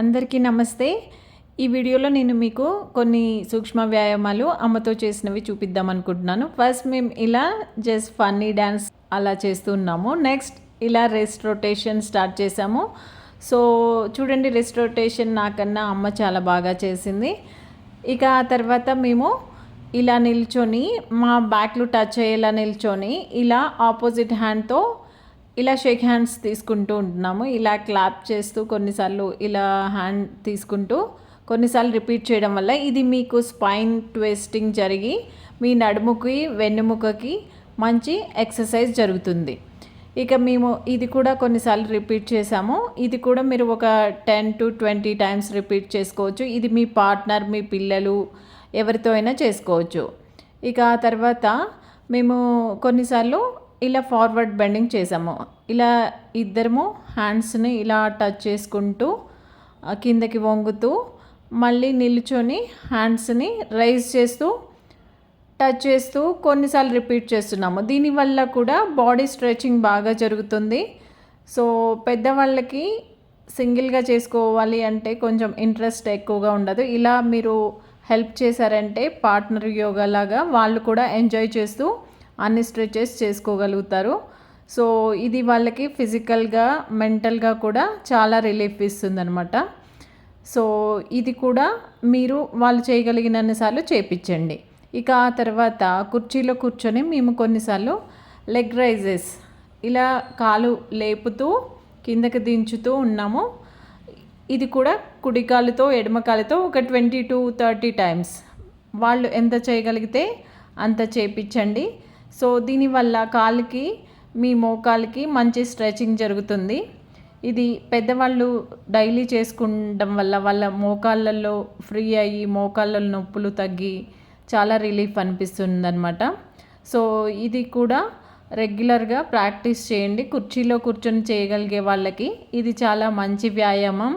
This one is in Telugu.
అందరికీ నమస్తే. ఈ వీడియోలో నేను మీకు కొన్ని సూక్ష్మ వ్యాయామాలు అమ్మతో చేసినవి చూపిద్దాం అనుకుంటున్నాను. ఫస్ట్ మేము ఇలా జస్ట్ ఫన్నీ డ్యాన్స్ అలా చేస్తున్నాము నెక్స్ట్ ఇలా రెస్ట్ రొటేషన్ స్టార్ట్ చేసాము సో చూడండి రెస్ట్ రొటేషన్ నాకన్నా అమ్మ చాలా బాగా చేసింది. ఇక ఆ తర్వాత మేము ఇలా నిల్చొని మా బ్యాక్లు టచ్ అయ్యేలా నిల్చొని ఇలా ఆపోజిట్ హ్యాండ్తో ఇలా షేక్ హ్యాండ్స్ తీసుకుంటూ ఉంటున్నాము. ఇలా క్లాప్ చేస్తూ కొన్నిసార్లు ఇలా హ్యాండ్ తీసుకుంటూ కొన్నిసార్లు రిపీట్ చేయడం వల్ల ఇది మీకు స్పైన్ ట్విస్టింగ్ జరిగి మీ నడుముకి వెన్నుముకకి మంచి ఎక్సర్సైజ్ జరుగుతుంది. ఇక మేము ఇది కూడా కొన్నిసార్లు రిపీట్ చేసాము ఇది కూడా మీరు ఒక ten to twenty times repeat చేసుకోవచ్చు. ఇది మీ పార్ట్నర్ మీ పిల్లలు ఎవరితో అయినా చేసుకోవచ్చు. ఇక ఆ తర్వాత మేము కొన్నిసార్లు ఇలా ఫార్వర్డ్ బెండింగ్ చేసాము ఇలా ఇద్దరము హ్యాండ్స్ని ఇలా టచ్ చేసుకుంటూ కిందకి వంగుతూ మళ్ళీ నిల్చొని హ్యాండ్స్ని రైజ్ చేస్తూ టచ్ చేస్తూ కొన్నిసార్లు రిపీట్ చేస్తున్నాము. దీనివల్ల కూడా బాడీ స్ట్రెచింగ్ బాగా జరుగుతుంది. సో పెద్దవాళ్ళకి సింగిల్గా చేసుకోవాలి అంటే కొంచెం ఇంట్రెస్ట్ ఎక్కువగా ఉండదు. ఇలా మీరు హెల్ప్ చేశారంటే పార్ట్నర్ యోగా లాగా వాళ్ళు కూడా ఎంజాయ్ చేస్తూ అన్ని స్ట్రెచెస్ చేసుకోగలుగుతారు. సో ఇది వాళ్ళకి ఫిజికల్గా మెంటల్గా కూడా చాలా రిలీఫ్ ఇస్తుంది సో ఇది కూడా మీరు వాళ్ళు చేయగలిగినన్నిసార్లు చేపించండి. ఇక ఆ తర్వాత కుర్చీలో కూర్చొని మేము కొన్నిసార్లు లెగ్ రైజెస్ ఇలా కాలు లేపుతూ కిందకి దించుతూ ఉన్నాము. ఇది కూడా కుడి కాలుతో ఎడమ కాలుతో ఒక ట్వంటీ టు థర్టీ టైమ్స్. వాళ్ళు ఎంత చేయగలిగితే అంత చేపించండి. సో దీనివల్ల కాలుకి మీ మోకాలికి మంచి స్ట్రెచింగ్ జరుగుతుంది. ఇది పెద్దవాళ్ళు డైలీ చేసుకుంటం వల్ల వాళ్ళ మోకాళ్ళల్లో ఫ్రీ అయ్యి మోకాళ్ళ నొప్పులు తగ్గి చాలా రిలీఫ్ అనిపిస్తుంది అనమాట సో ఇది కూడా రెగ్యులర్గా ప్రాక్టీస్ చేయండి. కుర్చీలో కూర్చొని చేయగలిగే వాళ్ళకి ఇది చాలా మంచి వ్యాయామం.